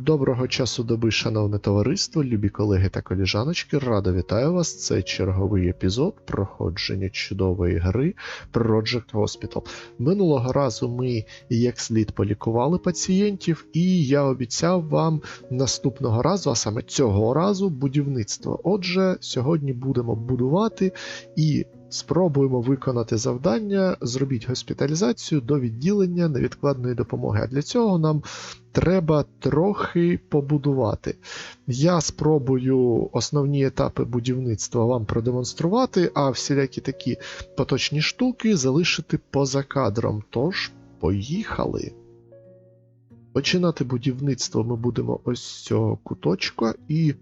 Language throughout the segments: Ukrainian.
Доброго часу доби, шановне товариство, любі колеги та коліжаночки. Радо вітаю вас. Це черговий епізод проходження чудової гри Project Hospital. Минулого разу ми як слід полікували пацієнтів, і я обіцяв вам наступного разу, а саме цього разу, будівництво. Отже, сьогодні будемо будувати і. Спробуємо виконати завдання, зробіть госпіталізацію до відділення невідкладної допомоги. А для цього нам треба трохи побудувати. Я спробую основні етапи будівництва вам продемонструвати, а всілякі такі поточні штуки залишити поза кадром. Тож, поїхали. Починати будівництво ми будемо ось з цього куточка і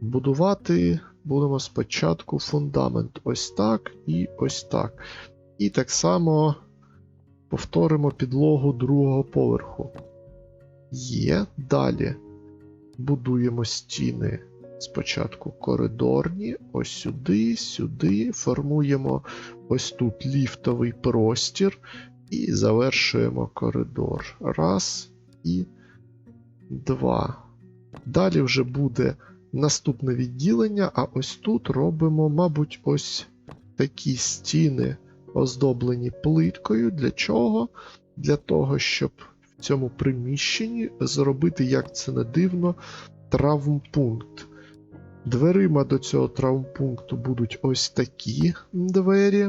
будувати будемо спочатку фундамент ось так і ось так. І так само повторимо підлогу другого поверху. Є. Далі будуємо стіни. Спочатку коридорні, ось сюди, сюди. Формуємо ось тут ліфтовий простір і завершуємо коридор. Раз і два. Далі вже буде наступне відділення, а ось тут робимо, мабуть, ось такі стіни, оздоблені плиткою. Для чого? Для того, щоб в цьому приміщенні зробити, як це не дивно, травмпункт. Дверима до цього травмпункту будуть ось такі двері,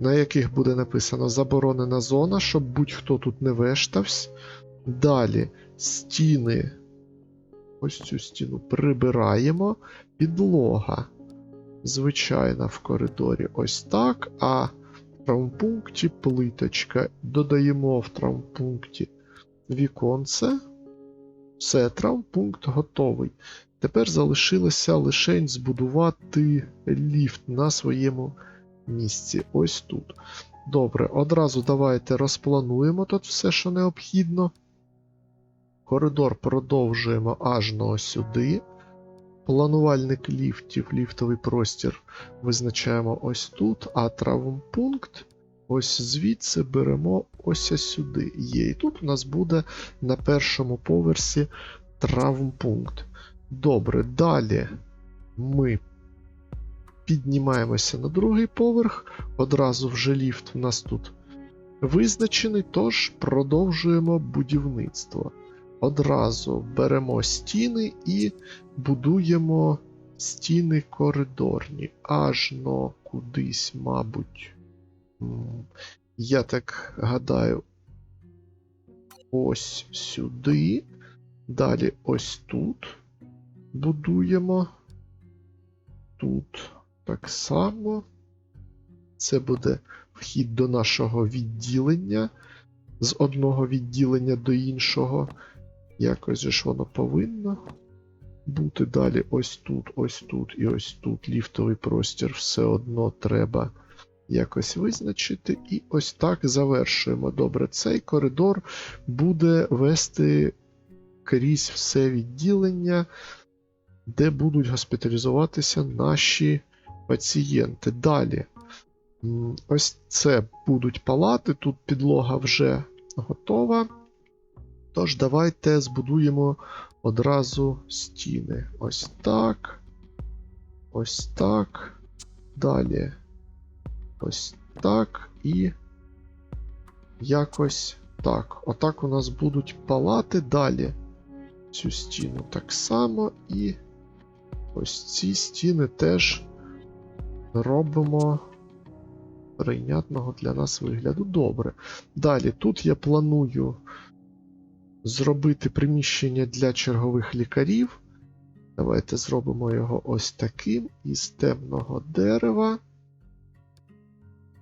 на яких буде написано заборонена зона, щоб будь-хто тут не вештався. Далі стіни ось цю стіну прибираємо. Підлога. Звичайна в коридорі ось так. А в травмпункті плиточка. Додаємо в травмпункті віконце. Все, травмпункт готовий. Тепер залишилося лише збудувати ліфт на своєму місці. Ось тут. Добре, одразу давайте розплануємо тут все, що необхідно. Коридор продовжуємо аж на сюди. Планувальник ліфтів, ліфтовий простір визначаємо ось тут, а травмпункт ось звідси беремо ось сюди. Є. І тут у нас буде на першому поверсі травмпункт. Добре, далі ми піднімаємося на другий поверх. Одразу вже ліфт у нас тут визначений, тож продовжуємо будівництво. Одразу беремо стіни і будуємо стіни коридорні. Аж но кудись, мабуть. Я так гадаю, ось сюди. Далі ось тут будуємо. Тут так само. Це буде вхід до нашого відділення. З одного відділення до іншого. Якось ж воно повинно бути далі ось тут, ось тут і ось тут ліфтовий простір все одно треба якось визначити. І ось так завершуємо. Добре, цей коридор буде вести крізь все відділення, де будуть госпіталізуватися наші пацієнти. Далі. Ось це будуть палати, тут підлога вже готова. Тож, давайте збудуємо одразу стіни. Ось так. Ось так. Далі. Ось так. І якось так. Отак у нас будуть палати далі. Цю стіну так само. І ось ці стіни теж робимо прийнятного для нас вигляду. Добре. Далі, тут я планую зробити приміщення для чергових лікарів. Давайте зробимо його ось таким із темного дерева.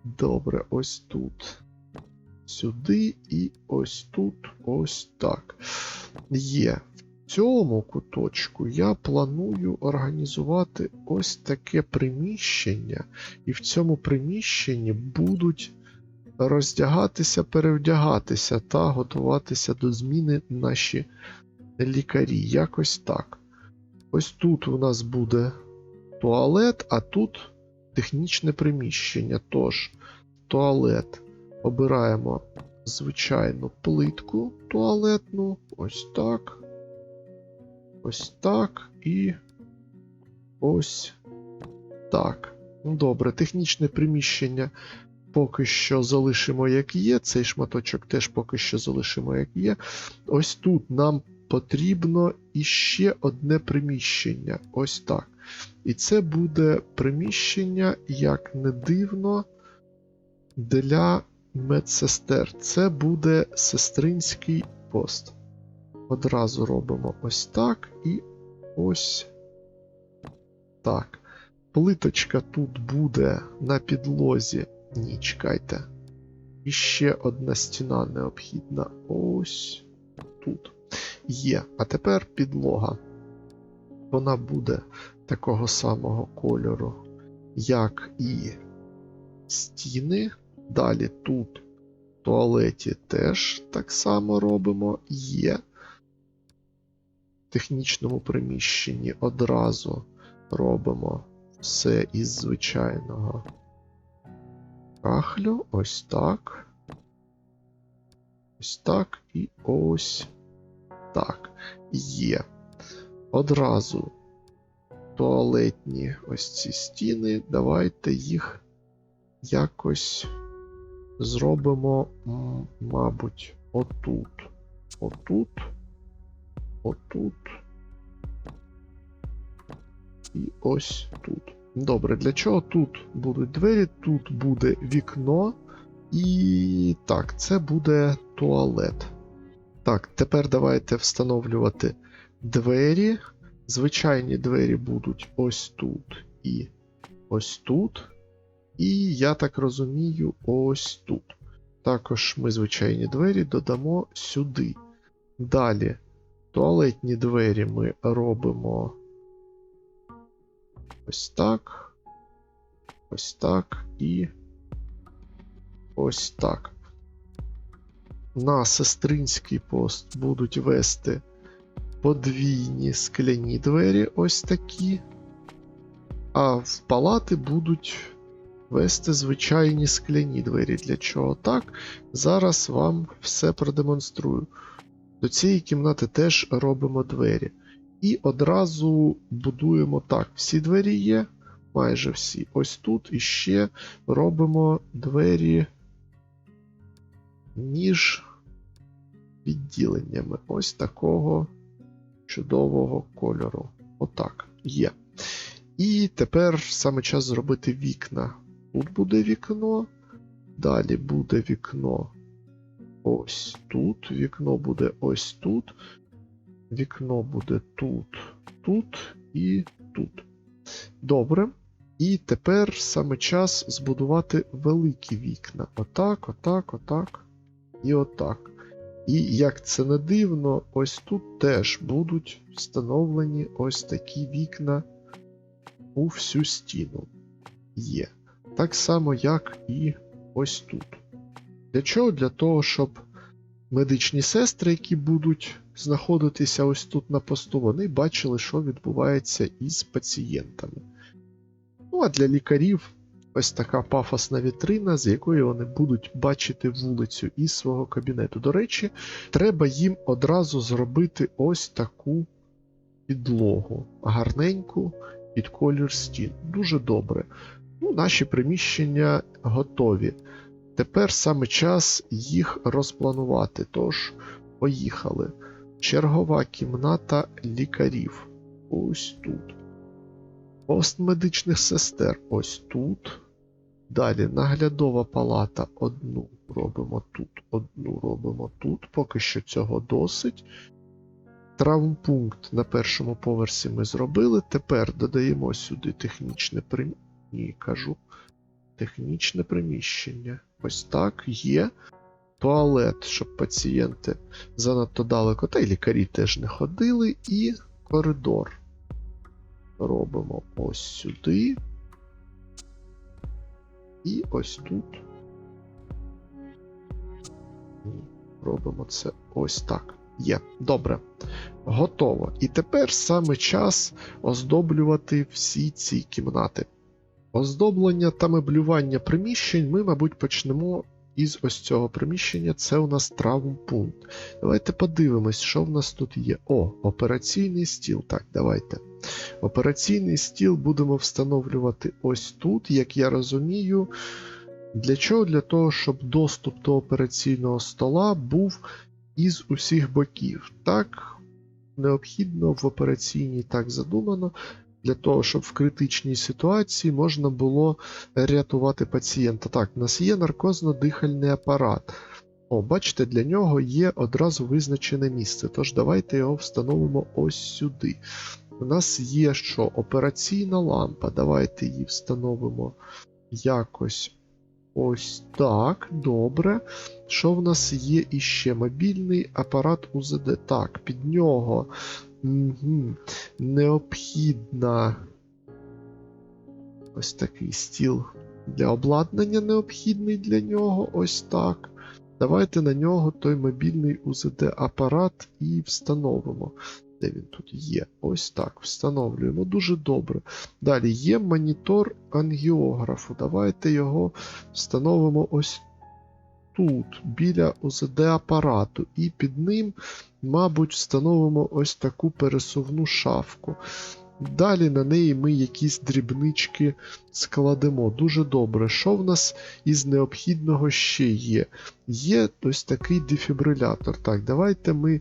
Добре, ось тут. Сюди і ось тут, ось так. Є. В цьому куточку я планую організувати ось таке приміщення, і в цьому приміщенні будуть роздягатися, перевдягатися та готуватися до зміни наші лікарі. Якось так. Ось тут у нас буде туалет, а тут технічне приміщення. Тож, туалет обираємо звичайну плитку туалетну. Ось так. Ось так і ось так. Ну, Добре, технічне приміщення поки що залишимо як є. Цей шматочок теж поки що залишимо як є. Ось тут нам потрібно іще одне приміщення. Ось так. І це буде приміщення, як не дивно, для медсестер. Це буде сестринський пост. Одразу робимо ось так і ось так. Плиточка тут буде на підлозі. Ні, чекайте. І ще одна стіна необхідна. Ось тут. Є. А тепер підлога. Вона буде такого самого кольору, як і стіни. Далі тут в туалеті теж так само робимо. Є. В технічному приміщенні одразу робимо все із звичайного кахлю. Ось так. Ось так і ось так. Є. Одразу туалетні ось ці стіни. Давайте їх якось зробимо, мабуть, отут. Отут. Отут. І ось тут. Добре, для чого тут будуть двері? Тут буде вікно. І так, це буде туалет. Так, тепер давайте встановлювати двері. Звичайні двері будуть ось тут і ось тут. І я так розумію, ось тут. Також ми звичайні двері додамо сюди. Далі, туалетні двері ми робимо ось так. Ось так і ось так. На сестринський пост будуть вести подвійні скляні двері, ось такі. А в палати будуть вести звичайні скляні двері. Для чого так? Зараз вам все продемонструю. До цієї кімнати теж робимо двері. І одразу будуємо так. Всі двері є, майже всі. Ось тут іще робимо двері між відділеннями. Ось такого чудового кольору. Отак, є. І тепер саме час зробити вікна. Тут буде вікно, далі буде вікно ось тут, вікно буде ось тут, вікно буде тут, тут і тут. Добре. І тепер саме час збудувати великі вікна. Отак, отак, отак і отак. І як це не дивно, ось тут теж будуть встановлені ось такі вікна у всю стіну. Є. Так само, як і ось тут. Для чого? Для того, щоб медичні сестри, які будуть знаходитися ось тут на посту, вони бачили, що відбувається із пацієнтами. Ну, а для лікарів ось така пафосна вітрина, з якої вони будуть бачити вулицю із свого кабінету. До речі, треба їм одразу зробити ось таку підлогу, гарненьку під колір стін. Дуже добре. Ну, Наші приміщення готові. Тепер саме час їх розпланувати. Тож, поїхали. Чергова кімната лікарів. Ось тут. Пост медичних сестер ось тут. Далі наглядова палата одну робимо тут, одну робимо тут. Поки що цього досить. Травмпункт на першому поверсі ми зробили. Тепер додаємо сюди технічне приміщення. Ні, кажу. Технічне приміщення. Ось так є. Туалет, щоб пацієнти занадто далеко, та й лікарі теж не ходили. І коридор. Робимо ось сюди. І ось тут. Робимо це ось так. Є. Добре. Готово. І тепер саме час оздоблювати всі ці кімнати. Оздоблення та меблювання приміщень ми, мабуть, почнемо із ось цього приміщення це у нас травмпункт. Давайте подивимось, що в нас тут є. О, операційний стіл. Так, давайте. Операційний стіл будемо встановлювати ось тут, як я розумію. Для чого? Для того, щоб доступ до операційного стола був із усіх боків. Так, необхідно в операційній так задумано, для того, щоб в критичній ситуації можна було рятувати пацієнта. Так, у нас є наркозно-дихальний апарат. О, бачите, для нього є одразу визначене місце. Тож давайте його встановимо ось сюди. У нас є що? Операційна лампа. Давайте її встановимо якось ось так. Добре. Що в нас є іще? Мобільний апарат УЗД. Так, під нього необхідна ось такий стіл для обладнання необхідний для нього. Ось так. Давайте на нього той мобільний УЗД-апарат і встановимо. Де він тут є? Ось так. Встановлюємо. Дуже добре. Далі є монітор ангіографу. Давайте його встановимо ось тут, біля УЗД-апарату. І під ним, мабуть, встановимо ось таку пересувну шафку. Далі на неї ми якісь дрібнички складемо. Дуже добре. Що в нас із необхідного ще є? Є ось такий дефібрилятор. Так, давайте ми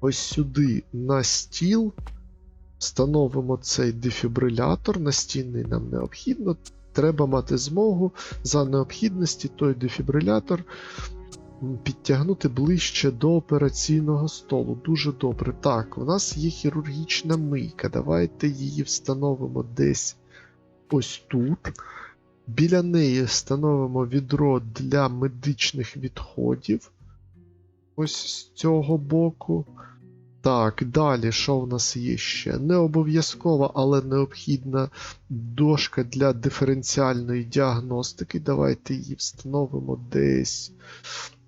ось сюди на стіл встановимо цей дефібрилятор. Настінний нам необхідно. Треба мати змогу за необхідності той дефібрилятор підтягнути ближче до операційного столу. Дуже добре. Так, у нас є хірургічна мийка. Давайте її встановимо десь ось тут. Біля неї встановимо відро для медичних відходів. Ось з цього боку. Так, далі, що в нас є ще? Не обов'язкова, але необхідна дошка для диференціальної діагностики. Давайте її встановимо десь,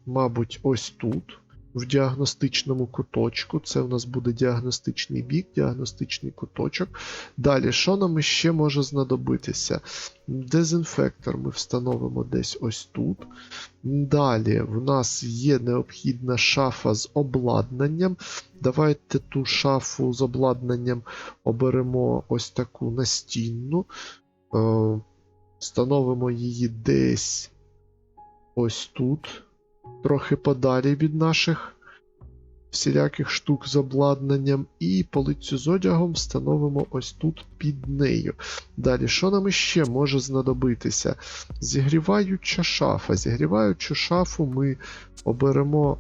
мабуть, ось тут, в діагностичному куточку. Це в нас буде діагностичний бік, діагностичний куточок. Далі, що нам ще може знадобитися? Дезінфектор ми встановимо десь ось тут. Далі в нас є необхідна шафа з обладнанням. Давайте ту шафу з обладнанням оберемо ось таку настінну. Е, Встановимо її десь ось тут, трохи подалі від наших всіляких штук з обладнанням, і полицю з одягом встановимо ось тут під нею. Далі, що нам іще може знадобитися? Зігріваюча шафа. Зігріваючу шафу ми оберемо.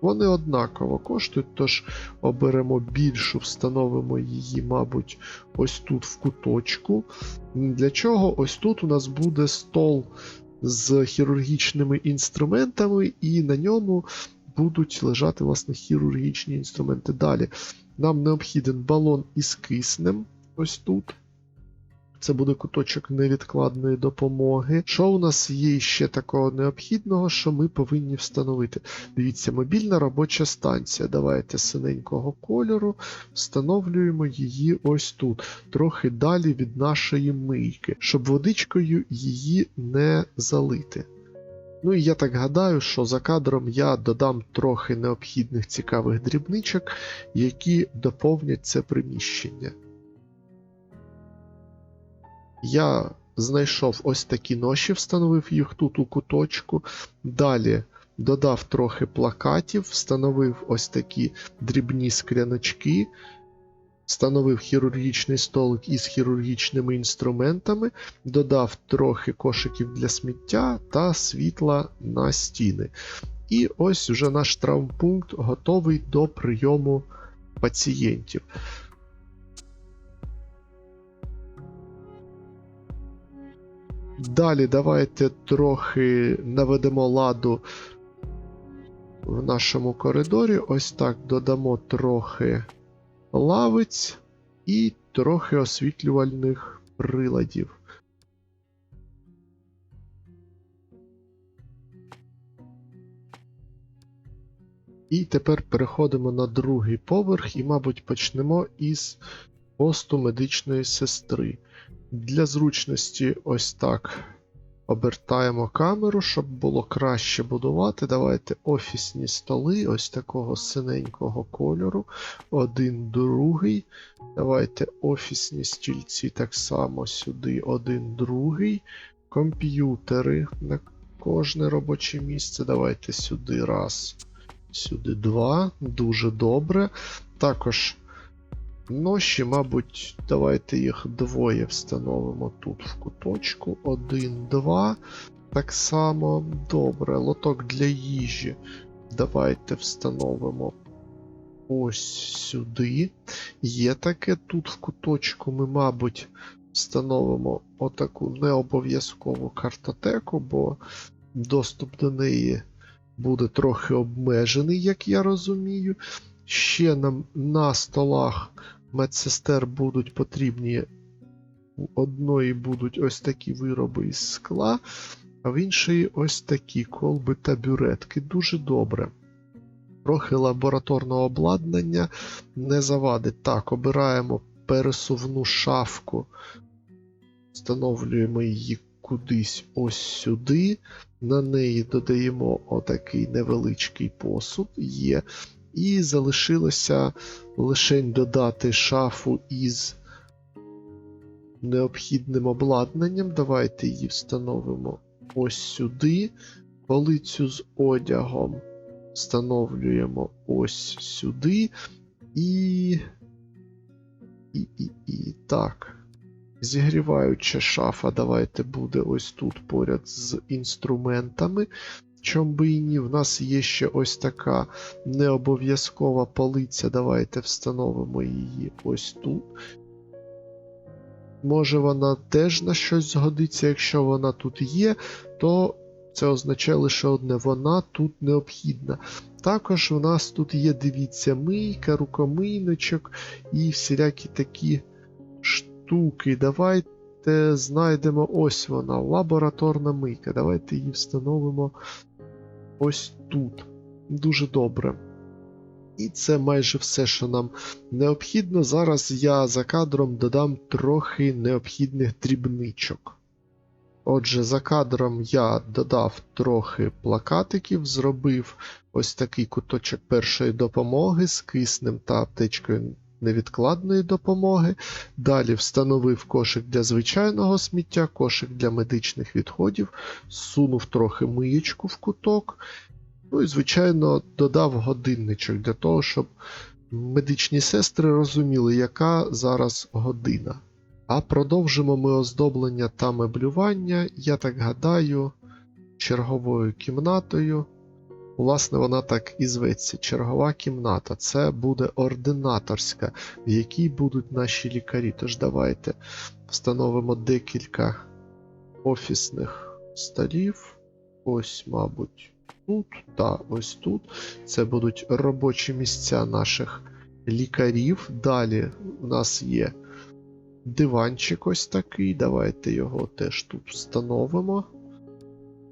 Вони однаково коштують, тож оберемо більшу, встановимо її, мабуть, ось тут в куточку. Для чого? Ось тут у нас буде стол з хірургічними інструментами, і на ньому будуть лежати власне хірургічні інструменти. Далі нам необхіден балон із киснем. Ось тут. Це буде куточок невідкладної допомоги. Що у нас є ще такого необхідного, що ми повинні встановити? Дивіться, мобільна робоча станція. Давайте синенького кольору, встановлюємо її ось тут, трохи далі від нашої мийки, щоб водичкою її не залити. Ну і я так гадаю, що за кадром я додам трохи необхідних цікавих дрібничок, які доповнять це приміщення. Я знайшов ось такі ноші, встановив їх тут у куточку. Далі додав трохи плакатів, встановив ось такі дрібні скляночки, встановив хірургічний столик із хірургічними інструментами, додав трохи кошиків для сміття та світла на стіни. І ось вже наш травмпункт готовий до прийому пацієнтів. Далі давайте трохи наведемо ладу в нашому коридорі. Ось так додамо трохи лавиць і трохи освітлювальних приладів. І тепер переходимо на другий поверх і, мабуть, почнемо із посту медичної сестри. Для зручності ось так Обертаємо камеру, щоб було краще будувати. Давайте офісні столи ось такого синенького кольору. Один, другий. Давайте офісні стільці так само сюди, один, другий. Комп'ютери на кожне робоче місце. Давайте сюди раз, сюди два. Дуже добре. Також ноші, мабуть, давайте їх двоє встановимо тут в куточку. Один, два. Так само добре. Лоток для їжі. Давайте встановимо ось сюди. Є таке тут в куточку. Ми, мабуть, встановимо отаку необов'язкову картотеку, бо доступ до неї буде трохи обмежений, як я розумію. Ще нам на столах медсестер будуть потрібні. У одної будуть ось такі вироби із скла, а в іншої ось такі колби та бюретки. Дуже добре. Трохи лабораторного обладнання не завадить. Так, обираємо пересувну шафку, встановлюємо її кудись ось сюди. На неї додаємо отакий невеличкий посуд. Є. І залишилося лише додати шафу із необхідним обладнанням. Давайте її встановимо ось сюди. Полицю з одягом встановлюємо ось сюди. І. І, і, і так. Зігріваюча шафа, давайте буде ось тут поряд з інструментами. Чом би і ні, в нас є ще ось така необов'язкова полиця. Давайте встановимо її ось тут. Може вона теж на щось згодиться, якщо вона тут є, то це означає лише одне: вона тут необхідна. Також у нас тут є, дивіться, мийка, рукомийничок і всілякі такі штуки. Давайте знайдемо ось вона, лабораторна мийка. Давайте її встановимо ось тут. Дуже добре. І це майже все, що нам необхідно. Зараз я за кадром додам трохи необхідних дрібничок. Отже, за кадром я додав трохи плакатиків, зробив ось такий куточок першої допомоги з киснем та аптечкою невідкладної допомоги. Далі встановив кошик для звичайного сміття, кошик для медичних відходів, сунув трохи миєчку в куток. Ну і, звичайно, додав годинничок для того, щоб медичні сестри розуміли, яка зараз година. А продовжимо ми оздоблення та меблювання, я так гадаю, черговою кімнатою. Власне, вона так і зветься. Чергова кімната. Це буде ординаторська, в якій будуть наші лікарі. Тож давайте встановимо декілька офісних столів. Ось, мабуть, тут та ось тут. Це будуть робочі місця наших лікарів. Далі у нас є диванчик ось такий. Давайте його теж тут встановимо.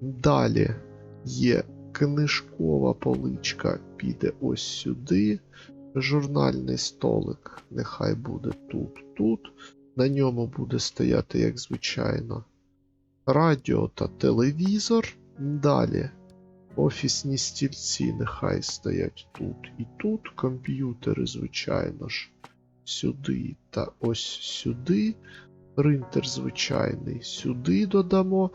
Далі є книжкова поличка, піде ось сюди. Журнальний столик нехай буде тут, тут. На ньому буде стояти, як звичайно, радіо та телевізор. Далі офісні стільці нехай стоять тут і тут. Комп'ютери, звичайно ж, сюди та ось сюди. Принтер звичайний сюди додамо.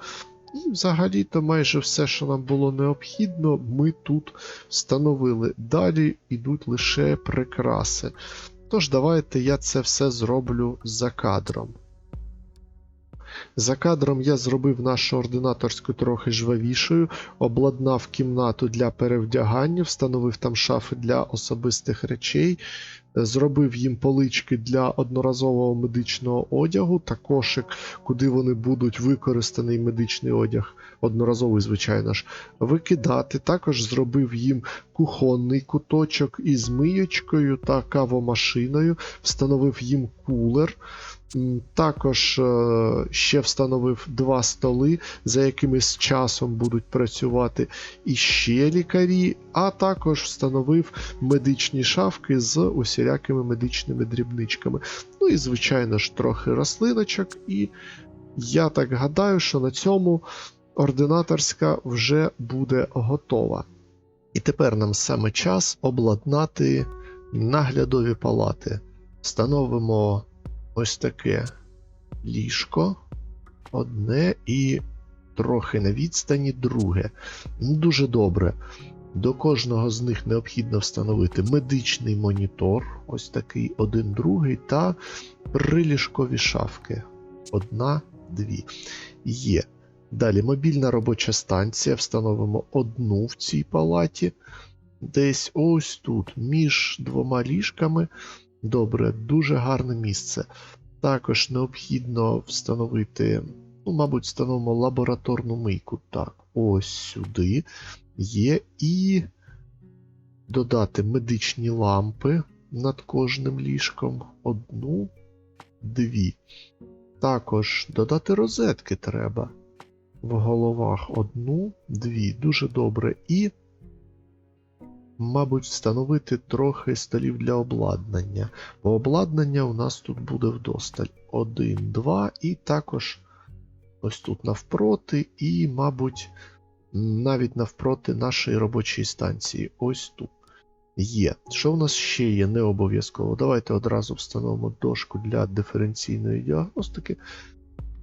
І взагалі-то майже все, що нам було необхідно, ми тут встановили. Далі йдуть лише прикраси. Тож, давайте я це все зроблю за кадром. За кадром я зробив нашу ординаторську трохи жвавішою, обладнав кімнату для перевдягання, встановив там шафи для особистих речей, зробив їм полички для одноразового медичного одягу та кошик, куди вони будуть використаний медичний одяг, одноразовий, звичайно ж, викидати. Також зробив їм кухонний куточок із миючкою та кавомашиною, встановив їм кулер. Також е, ще встановив два столи, за якими з часом будуть працювати іще лікарі, а також встановив медичні шафки з усілякими медичними дрібничками. Ну і, звичайно ж, трохи рослиночок і я так гадаю, що на цьому ординаторська вже буде готова. І тепер нам саме час обладнати наглядові палати. Встановимо ось таке ліжко, одне і трохи на відстані друге. Ну, Дуже добре. До кожного з них необхідно встановити медичний монітор, ось такий один другий, та приліжкові шафки. Одна, дві. Є. Далі мобільна робоча станція. Встановимо одну в цій палаті. Десь ось тут, між двома ліжками. Добре, дуже гарне місце. Також необхідно встановити, ну, мабуть, встановимо лабораторну мийку. Так, ось сюди є. І додати медичні лампи над кожним ліжком. Одну, дві. Також додати розетки треба. В головах одну, дві. Дуже добре. І, мабуть, встановити трохи столів для обладнання. Бо обладнання у нас тут буде вдосталь. Один, два, і також ось тут навпроти, і, мабуть, навіть навпроти нашої робочої станції. Ось тут. Є. Що в нас ще є? Не обов'язково. Давайте одразу встановимо дошку для диференційної діагностики.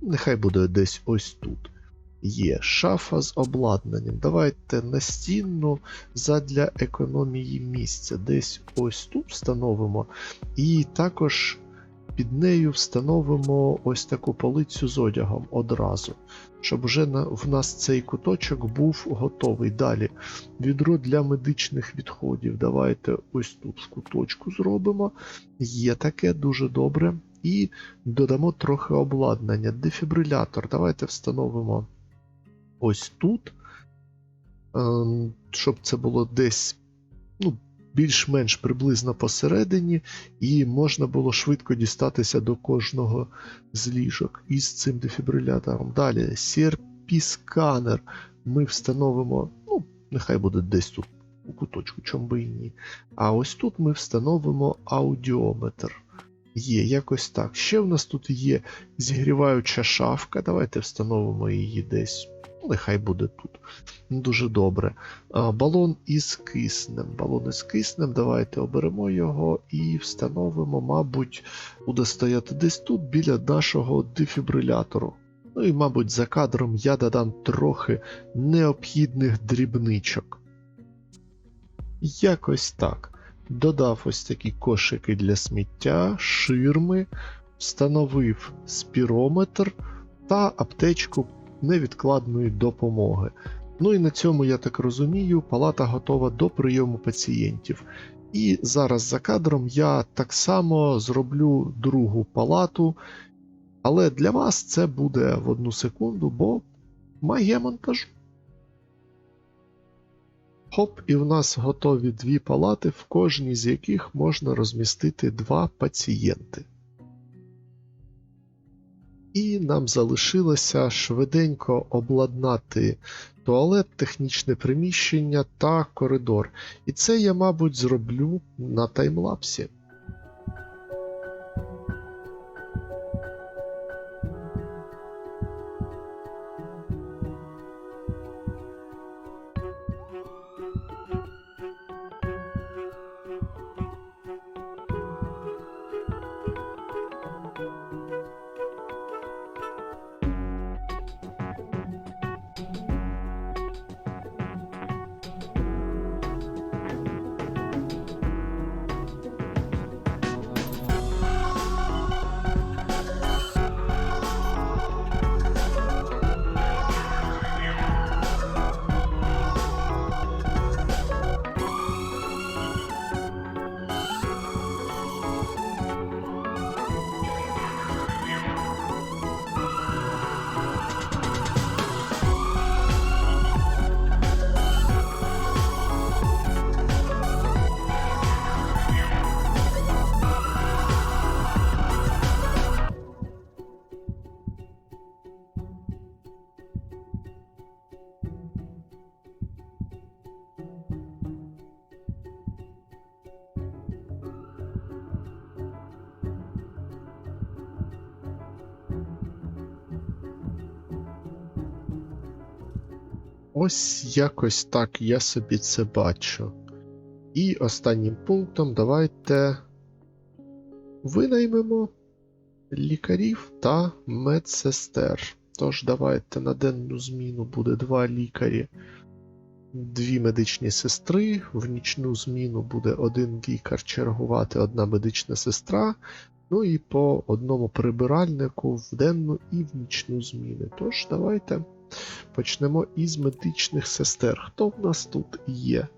Нехай буде десь ось тут. Є шафа з обладнанням. Давайте настінну задля економії місця. Десь ось тут встановимо. І також під нею встановимо ось таку полицю з одягом одразу. Щоб вже в нас цей куточок був готовий. Далі відро для медичних відходів. Давайте ось тут куточку зробимо. Є таке дуже добре. І додамо трохи обладнання. Дефібрилятор. Давайте встановимо ось тут, ем, щоб це було десь ну, більш-менш приблизно посередині, і можна було швидко дістатися до кожного з ліжок із цим дефібрилятором. Далі CRP-сканер ми встановимо, ну, нехай буде десь тут у куточку, чому би і ні. А ось тут ми встановимо аудіометр. Є, якось так. Ще в нас тут є зігріваюча шафка. Давайте встановимо її десь. Ну, Нехай буде тут. Дуже добре. Балон із киснем. Балон із киснем. Давайте оберемо його і встановимо, мабуть, буде стояти десь тут біля нашого дефібрилятору. Ну і, мабуть, за кадром я додам трохи необхідних дрібничок. Якось так. Додав ось такі кошики для сміття, ширми, встановив спірометр та аптечку невідкладної допомоги. Ну і на цьому, я так розумію, палата готова до прийому пацієнтів. І зараз за кадром я так само зроблю другу палату, але для вас це буде в одну секунду, бо магія монтажу. Хоп, і в нас готові дві палати, в кожній з яких можна розмістити два пацієнти. І нам залишилося швиденько обладнати туалет, технічне приміщення та коридор. І це я, мабуть, зроблю на таймлапсі. Ось якось так я собі це бачу. І останнім пунктом давайте винаймемо лікарів та медсестер. Тож давайте на денну зміну буде два лікарі, дві медичні сестри. В нічну зміну буде один лікар чергувати, одна медична сестра. Ну і по одному прибиральнику в денну і в нічну зміни. Тож давайте почнемо із медичних сестер. Хто в нас тут є?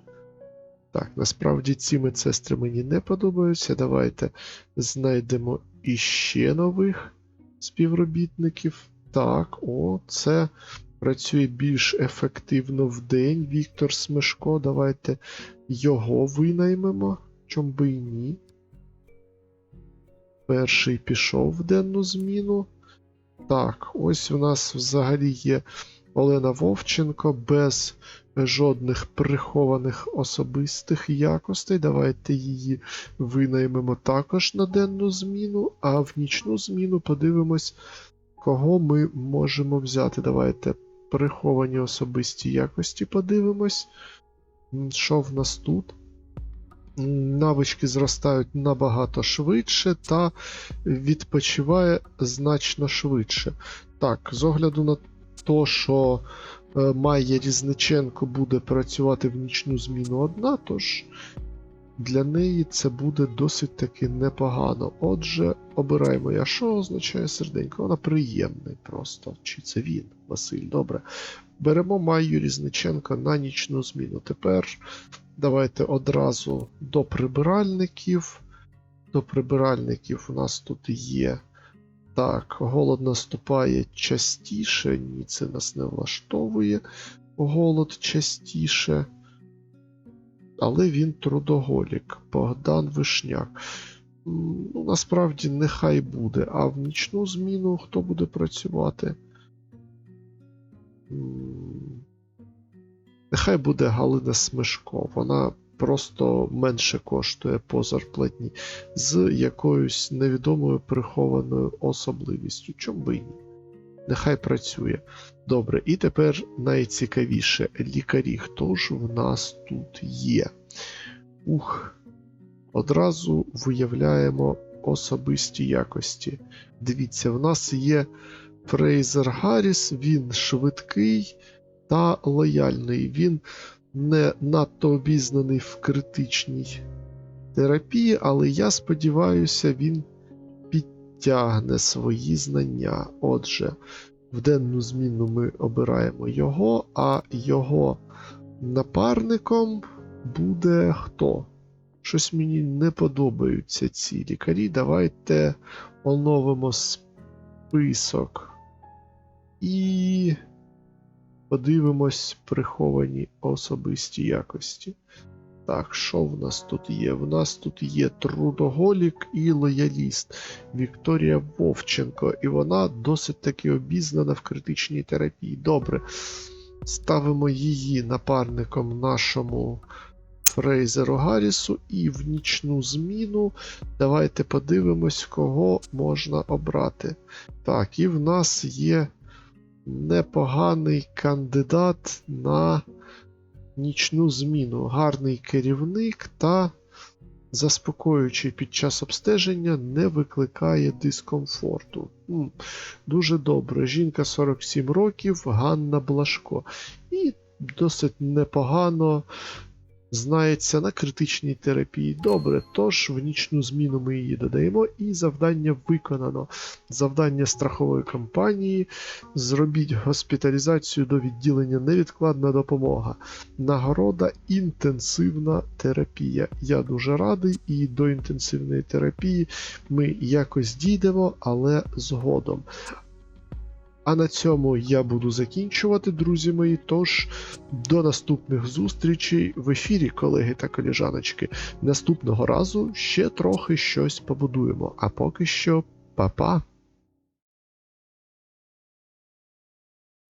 Так, насправді ці медсестри мені не подобаються. Давайте знайдемо іще нових співробітників. Так, о, це працює більш ефективно в день. Віктор Смешко. Давайте його винаймемо. Чом би і ні. Перший пішов в денну зміну. Так, ось у нас взагалі є Олена Вовченко без жодних прихованих особистих якостей. Давайте її винаймемо також на денну зміну, а в нічну зміну подивимось, кого ми можемо взяти. Давайте приховані особисті якості подивимось. Що в нас тут? Навички зростають набагато швидше та відпочиває значно швидше. Так, з огляду на те, що е, Майя Різниченко буде працювати в нічну зміну одна, тож для неї це буде досить таки непогано. Отже, обираємо я, що означає серденько. Вона приємний просто. Чи це він, Василь? Добре. Беремо Майю Різниченко на нічну зміну. Тепер давайте одразу до прибиральників. До прибиральників у нас тут є. Так, голод наступає частіше. Ні, це нас не влаштовує. Голод частіше. Але він трудоголік. Богдан Вишняк. Ну, насправді, нехай буде. А в нічну зміну хто буде працювати? Нехай буде Галина Смешко. Вона просто менше коштує по зарплатні з якоюсь невідомою прихованою особливістю. Чому би ні? Нехай працює. Добре, і тепер найцікавіше лікарі. Хто ж в нас тут є? Ух, одразу виявляємо особисті якості. Дивіться, в нас є Фрейзер Гарріс, він швидкий та лояльний. Він не надто обізнаний в критичній терапії, але я сподіваюся, він підтягне свої знання. Отже, в денну зміну ми обираємо його, а його напарником буде хто? Щось мені не подобаються ці лікарі. Давайте оновимо список. І подивимось приховані особисті якості. Так, що в нас тут є? В нас тут є трудоголік і лояліст Вікторія Вовченко, і вона досить таки обізнана в критичній терапії. Добре. Ставимо її напарником нашому Фрейзеру Гаррісу і в нічну зміну. Давайте подивимось, кого можна обрати. Так, і в нас є непоганий кандидат на нічну зміну. Гарний керівник та заспокоюючий під час обстеження не викликає дискомфорту. Дуже добре. Жінка 47 років, Ганна Блашко. І досить непогано знається на критичній терапії. Добре, тож в нічну зміну ми її додаємо, і завдання виконано. Завдання страхової компанії. Зробіть госпіталізацію до відділення невідкладна допомога. Нагорода інтенсивна терапія. Я дуже радий, і до інтенсивної терапії ми якось дійдемо, але згодом. А на цьому я буду закінчувати, друзі мої. Тож до наступних зустрічей в ефірі, колеги та коліжаночки. Наступного разу ще трохи щось побудуємо. А поки що, па-па!